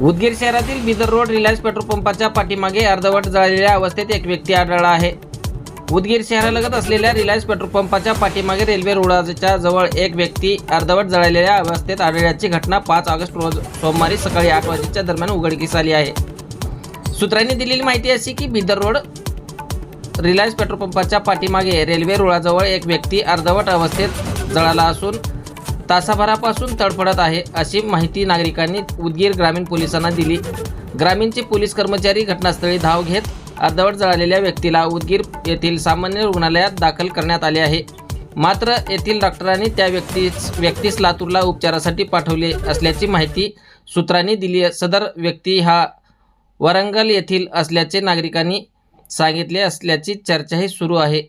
उदगीर शहरातील Bidar road Reliance petrol पंपाच्या पाठीमागे अर्धवट जळलेल्या अवस्थेत एक व्यक्ती आढळला आहे. उदगीर शहरालगत असलेल्या रिलायन्स पेट्रोल पंपाच्या पाठीमागे रेल्वे रुळाच्या जवळ एक व्यक्ती अर्धवट जळलेल्या अवस्थेत आढळल्याची घटना पाच ऑगस्ट रोज सोमवारी सकाळी आठ वाजेच्या दरम्यान उघडकीस आली आहे. सूत्रांनी दिलेली माहिती अशी की बिदर रोड रिलायन्स पेट्रोल पंपाच्या पाठीमागे रेल्वे रुळाजवळ एक व्यक्ती अर्धवट अवस्थेत जळाला असून तासाभरापासून तडफडत आहे अशी माहिती नागरिकांनी उदगीर ग्रामीण पोलिसांना दिली. ग्रामीणचे पोलीस कर्मचारी घटनास्थळी धाव घेत अर्धवट जळालेल्या व्यक्तीला उदगीर येथील सामान्य रुग्णालयात दाखल करण्यात आले आहे. मात्र येथील डॉक्टरांनी त्या व्यक्तीस व्यक्तीस लातूरला उपचारासाठी पाठवले असल्याची माहिती सूत्रांनी दिली. सदर व्यक्ती हा वरंगल येथील असल्याचे नागरिकांनी सांगितले असल्याची चर्चाही सुरू आहे.